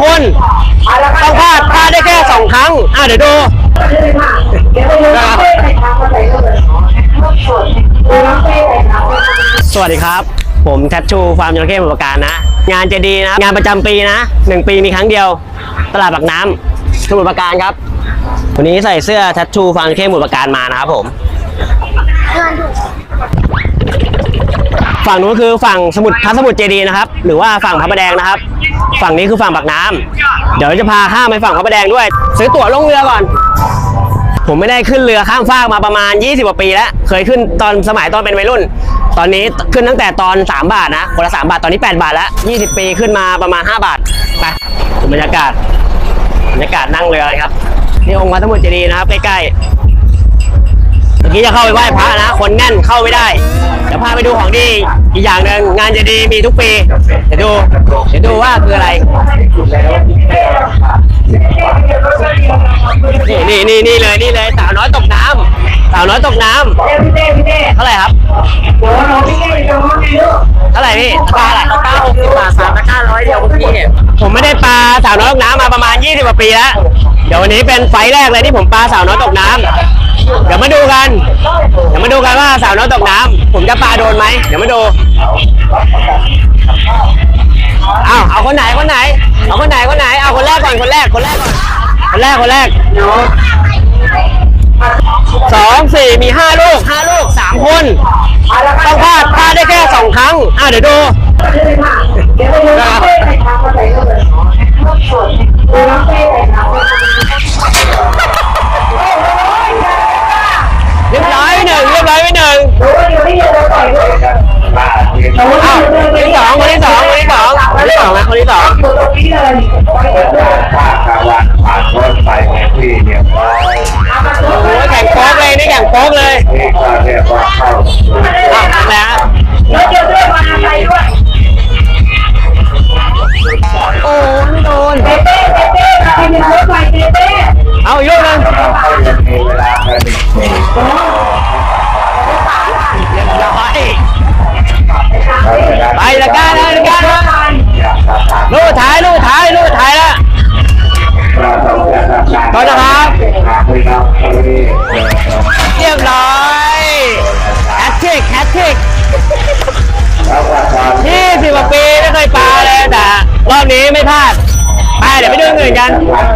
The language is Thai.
คนต้องพลาดพลาดได้แค่สองครั้ง อะเดี๋ยวดูสวัสดีครับ ผมแทชชูฟาร์มจระเข้หมุประการนะ งานจะดีนะ งานประจำปีนะหนึ่งปีมีครั้งเดียว ตลาดปากน้ำสมุทรปราการครับ วันนี้ใส่เสื้อแทชชูฟาร์มจระเข้หมุประการมานะครับผม ฝั่งนู้นคือฝั่งสมุทรพระสมุทรเจดีย์นะครับ หรือว่าฝั่งพระประแดงนะครับ ฝั่งนี้คือฝั่งปากน้ำเดี๋ยวจะพาข้ามไปฝั่งพระประแดงด้วย ซื้อตั๋วลงเรือก่อน ผมไม่ได้ขึ้นเรือข้ามฟากมาประมาณ 20กว่าปีแล้ว เคยขึ้นตอนสมัยตอนเป็นวัยรุ่น ตอนนี้ขึ้นตั้งแต่ตอน 3 บาทนะคนละ3บาทตอนนี้ 8 บาทแล้ว 20 ปีขึ้นมาประมาณ 5 บาทไปดูบรรยากาศบรรยากาศนั่งเรือเลยครับนี่องค์พระสมุทรเจดีย์นะครับใกล้ๆ มื่อกี้จะเข้าไปไหว้พระนะ คนแน่นเข้าไม่ได้ เดี๋ยวพาไปดูของดีอีกอย่างหนึ่งงานเจดีย์มีทุกปีเดี๋ยวดูเดี๋ยวดูว่าคืออะไร นี่นี่นี่นี่เลยนี่เลยสาวน้อยตกน้ำสาวน้อยตกน้ำเท่าไหร่ครับเท่าไหร่พี่ปลาอะไรปลาหกสิบบาทสามตะกร้าร้อยเดียวพี่ผมไม่ได้ปลาสาวน้อยตกน้ำมาประมาณ20กว่าปีแล้วเดี๋ยววันนี้เป็นไฟล์แรกเลยที่ผมปลาสาวน้อยตกน้ำ เดี๋ยวมาดูกัน เดี๋ยวมาดูกันว่าสาวน้อยตกน้ำผมจะปลาโดนไหมเดี๋ยวมาดูเอาเอาคนไหนคนไหน เอาคนไหนคนไหน เอาคนแรกก่อนคนแรกคนแรกก่อนคนแรกคนแรกสองสี่มีห้าลูกห้าลูกสามคนต้องพลาดพลาดได้แค่สองครั้งอะเดี๋ยวดู อ้ นี้ไม่พลาดไปเดี๋ยวไปดูอื่นกันแล้วเราออกกัน